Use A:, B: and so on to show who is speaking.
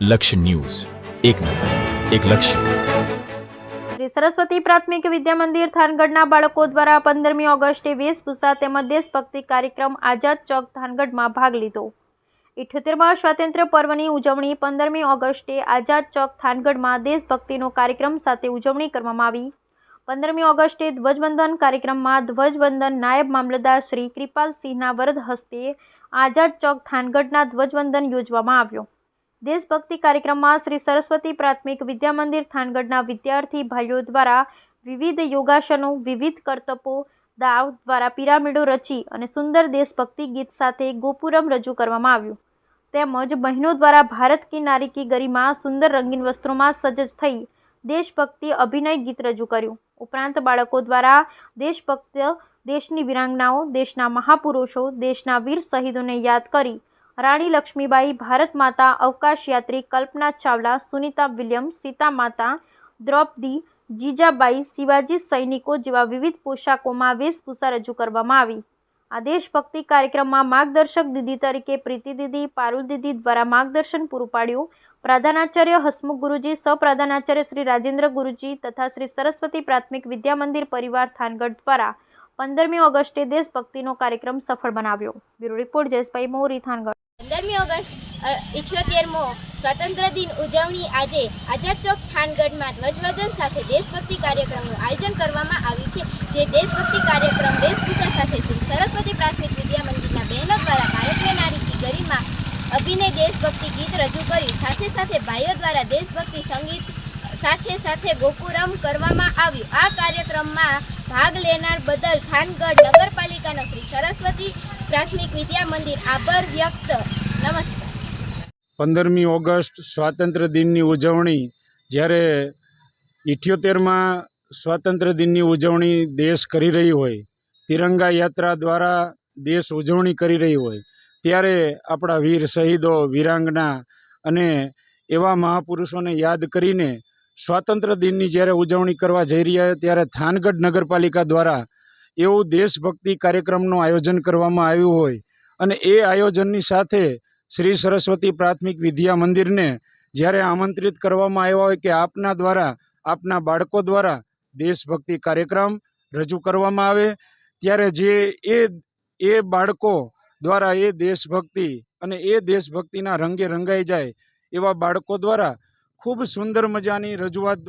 A: લક્ષ્ય ન્યૂઝ. એક નજર, એક લક્ષ્ય.
B: શ્રી સરસ્વતી પ્રાથમિક વિદ્યા મંદિર થાનગઢના બાળકો દ્વારા પંદરમી ઓગસ્ટે વેશભૂષા તેમજ દેશભક્તિ કાર્યક્રમ આઝાદ ચોક થાનગઢમાં ભાગ લીધો. ઇઠ્યોતેરમાં સ્વાતંત્ર્ય પર્વની ઉજવણી પંદરમી ઓગસ્ટે આઝાદ ચોક થાનગઢમાં દેશભક્તિનો કાર્યક્રમ સાથે ઉજવણી કરવામાં આવી. પંદરમી ઓગસ્ટે ધ્વજવંદન કાર્યક્રમમાં ધ્વજવંદન નાયબ મામલતદાર શ્રી કૃપાલસિંહના વરદ હસ્તે આઝાદ ચોક થાનગઢના ધ્વજવંદન યોજવામાં આવ્યો. દેશભક્તિ કાર્યક્રમમાં શ્રી સરસ્વતી પ્રાથમિક વિદ્યા મંદિર થાનગઢના વિદ્યાર્થી ભાઈઓ દ્વારા વિવિધ યોગાસનો, વિવિધ કરતબો, દાવ દ્વારા પિરામિડો રચી અને સુંદર દેશભક્તિ ગીત સાથે ગોપુરમ રજૂ કરવામાં આવ્યું. તેમજ બહેનો દ્વારા ભારત કી નારી કી ગરિમા સુંદર રંગીન વસ્ત્રોમાં સજ્જ થઈ દેશભક્તિ અભિનય ગીત રજૂ કર્યું. ઉપરાંત બાળકો દ્વારા દેશભક્ત દેશની વિરાંગનાઓ, દેશના મહાપુરુષો, દેશના વીર શહીદોને યાદ કરી રાણી લક્ષ્મીબાઈ, ભારત માતા, અવકાશ યાત્રી કલ્પના ચાવલા, સુનિતા વિલિયમ, સીતા માતા, દ્રૌપદી, જીજાબાઈ, શિવાજી સૈનિકો જેવા વિવિધ પોશાકોમાં વેશભૂષા રજૂ કરવામાં આવી. આ દેશભક્તિ કાર્યક્રમમાં માર્ગદર્શક દીદી તરીકે પ્રીતિ દીદી, પારુલ દીદી દ્વારા માર્ગદર્શન પૂરું પાડ્યું. પ્રધાનાચાર્ય હસમુખ ગુરુજી, સપ્રધાનાચાર્ય શ્રી રાજેન્દ્ર ગુરુજી તથા શ્રી સરસ્વતી પ્રાથમિક વિદ્યા મંદિર પરિવાર થાનગઢ દ્વારા પંદરમી ઓગસ્ટે દેશભક્તિનો કાર્યક્રમ સફળ બનાવ્યો. Bureau report Jayeshbhai Mori, Thangadh.
C: પંદરમી ઓગસ્ટ ઇઠ્યોતેરમો સ્વતંત્ર દિન ઉજવણી આજે આઝાદ ચોક થાનગઢમાં ધ્વજવંદન સાથે દેશભક્તિ કાર્યક્રમનું આયોજન કરવામાં આવ્યું છે, જે દેશભક્તિ કાર્યક્રમ વેશભૂષા સાથે શ્રી સરસ્વતી પ્રાથમિક વિદ્યા મંદિરના બહેનો દ્વારા ભારતીય નારી ગરિમા અભિનય દેશભક્તિ ગીત રજૂ કર્યું સાથે સાથે ભાઈઓ દ્વારા દેશભક્તિ સંગીત સાથે સાથે ગોપુરમ કરવામાં આવ્યું. આ કાર્યક્રમમાં ભાગ લેનાર બદલ થાનગઢ નગરપાલિકાનો શ્રી સરસ્વતી પ્રાથમિક વિદ્યા મંદિર આભાર વ્યક્ત
D: પંદરમી ઓગસ્ટ સ્વાતંત્ર્ય દિનની ઉજવણી, જ્યારે ઇઠ્યોતેરમાં સ્વાતંત્ર્ય દિનની ઉજવણી દેશ કરી રહી હોય, તિરંગા યાત્રા દ્વારા દેશ ઉજવણી કરી રહી હોય, ત્યારે આપણા વીર શહીદો, વીરાંગના અને એવા મહાપુરુષોને યાદ કરીને સ્વાતંત્ર્ય દિનની જ્યારે ઉજવણી કરવા જઈ રહ્યા ત્યારે થાનગઢ નગરપાલિકા દ્વારા એવું દેશભક્તિ કાર્યક્રમનું આયોજન કરવામાં આવ્યું હોય અને એ આયોજનની સાથે શ્રી સરસ્વતી પ્રાથમિક વિદ્યા મંદિરને જ્યારે આમંત્રિત કરવામાં આવ્યા હોય કે આપના દ્વારા, આપના બાળકો દ્વારા દેશભક્તિ કાર્યક્રમ રજૂ કરવામાં આવે, ત્યારે જે એ એ બાળકો દ્વારા એ દેશભક્તિ અને એ દેશભક્તિના રંગે રંગાઈ જાય એવા બાળકો દ્વારા ખૂબ સુંદર મજાની રજૂઆત